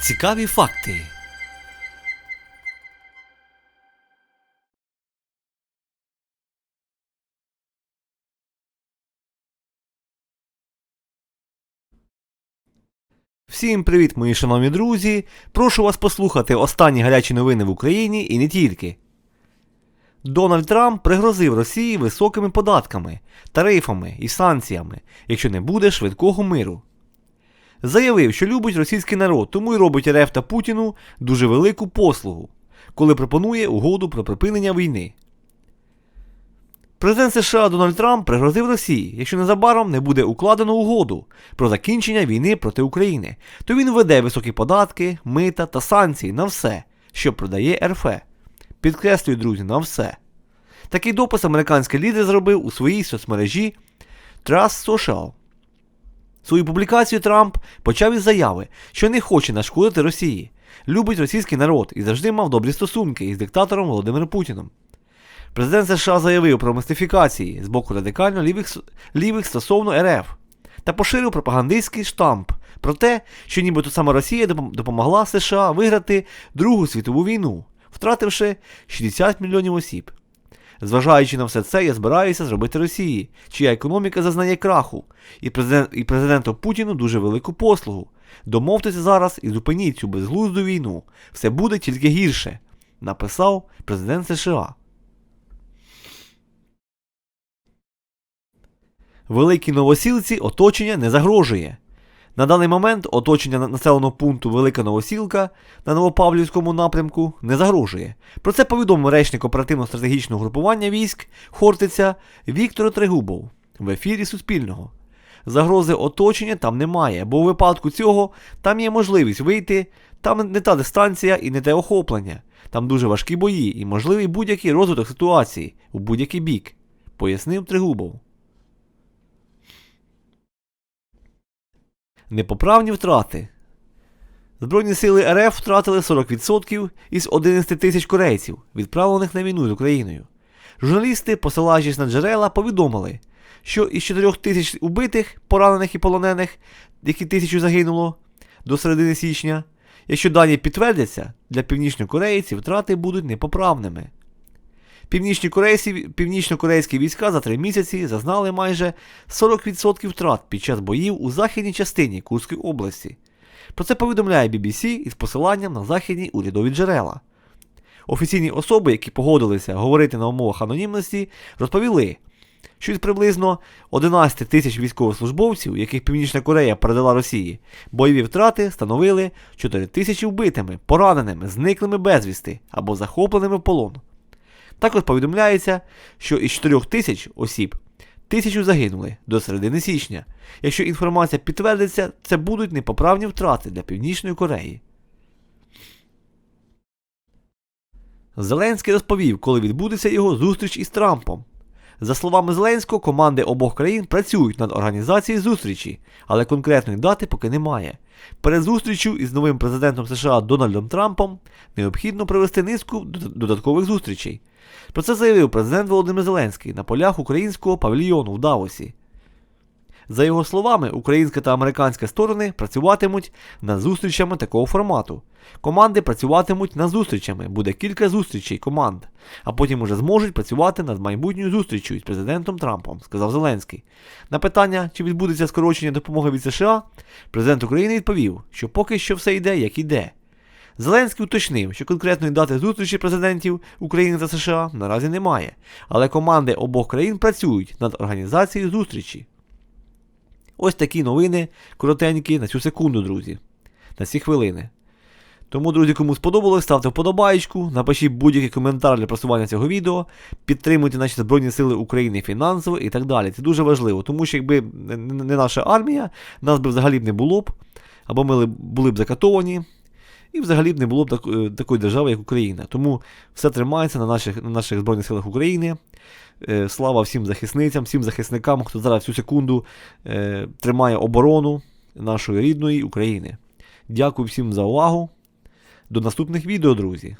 Цікаві факти. Всім привіт, мої шановні друзі! Прошу вас послухати останні гарячі новини в Україні і не тільки. Дональд Трамп пригрозив Росії високими податками, тарифами і санкціями, якщо не буде швидкого миру. Заявив, що любить російський народ, тому й робить РФ та Путіну дуже велику послугу, коли пропонує угоду про припинення війни. Президент США Дональд Трамп пригрозив Росії, якщо незабаром не буде укладено угоду про закінчення війни проти України, то він введе високі податки, мита та санкції на все, що продає РФ. Підкреслюю, друзі, на все. Такий допис американський лідер зробив у своїй соцмережі Trust Social. Свою публікацію Трамп почав із заяви, що не хоче нашкодити Росії, любить російський народ і завжди мав добрі стосунки із диктатором Володимиром Путіном. Президент США заявив про мистифікації з боку радикально лівих, лівих стосовно РФ та поширив пропагандистський штамп про те, що нібито саме Росія допомогла США виграти Другу світову війну, втративши 60 мільйонів осіб. Зважаючи на все це, я збираюся зробити Росії, чия економіка зазнає краху, і, президент, і президенту Путіну дуже велику послугу. Домовтеся зараз і зупиніть цю безглузду війну. Все буде тільки гірше, написав президент США. Великій Новосілці оточення не загрожує. На даний момент оточення населеного пункту Велика Новосілка на Новопавлівському напрямку не загрожує. Про це повідомив речник оперативно-стратегічного групування військ Хортиця Віктор Трегубов в ефірі Суспільного. Загрози оточення там немає, бо у випадку цього там є можливість вийти, там не та дистанція і не те охоплення. Там дуже важкі бої і можливий будь-який розвиток ситуації у будь-який бік, пояснив Трегубов. Непоправні втрати. Збройні сили РФ втратили 40% із 11 тисяч корейців, відправлених на війну з Україною. Журналісти, посилаючись на джерела, повідомили, що із 4 тисяч убитих, поранених і полонених, які тисячу загинуло до середини січня, якщо дані підтвердяться, для ці втрати будуть непоправними. Північно-корейські війська за три місяці зазнали майже 40% втрат під час боїв у західній частині Курської області. Про це повідомляє BBC із посиланням на західні урядові джерела. Офіційні особи, які погодилися говорити на умовах анонімності, розповіли, що із приблизно 11 тисяч військовослужбовців, яких Північна Корея передала Росії, бойові втрати становили 4 тисячі вбитими, пораненими, зниклими безвісти або захопленими в полон. Також повідомляється, що із 4 тисяч осіб тисячу загинули до середини січня. Якщо інформація підтвердиться, це будуть непоправні втрати для Північної Кореї. Зеленський розповів, коли відбудеться його зустріч із Трампом. За словами Зеленського, команди обох країн працюють над організацією зустрічі, але конкретної дати поки немає. Перед зустрічю із новим президентом США Дональдом Трампом необхідно провести низку дод- додаткових зустрічей. Про це заявив президент Володимир Зеленський на полях українського павільйону в Давосі. За його словами, українська та американська сторони працюватимуть над зустрічами такого формату. Команди працюватимуть над зустрічами, буде кілька зустрічей команд, а потім уже зможуть працювати над майбутньою зустрічю із президентом Трампом, сказав Зеленський. На питання, чи відбудеться скорочення допомоги від США, президент України відповів, що поки що все йде, як іде. Зеленський уточнив, що конкретної дати зустрічі президентів України та США наразі немає, але команди обох країн працюють над організацією зустрічі. Ось такі новини коротенькі на цю секунду, друзі. На ці хвилини. Тому, друзі, кому сподобалось, ставте вподобайку, напишіть будь-який коментар для просування цього відео, підтримуйте наші Збройні Сили України фінансово і так далі. Це дуже важливо, тому що якби не наша армія, нас би взагалі б не було б, або ми були б закатовані, і взагалі б не було б так- е, такої держави, як Україна. Тому все тримається на наших, на наших Збройних силах України. Е, Слава всім захисницям, всім захисникам, хто зараз всю секунду е, тримає оборону нашої рідної України. Дякую всім за увагу. До наступних відео, друзі.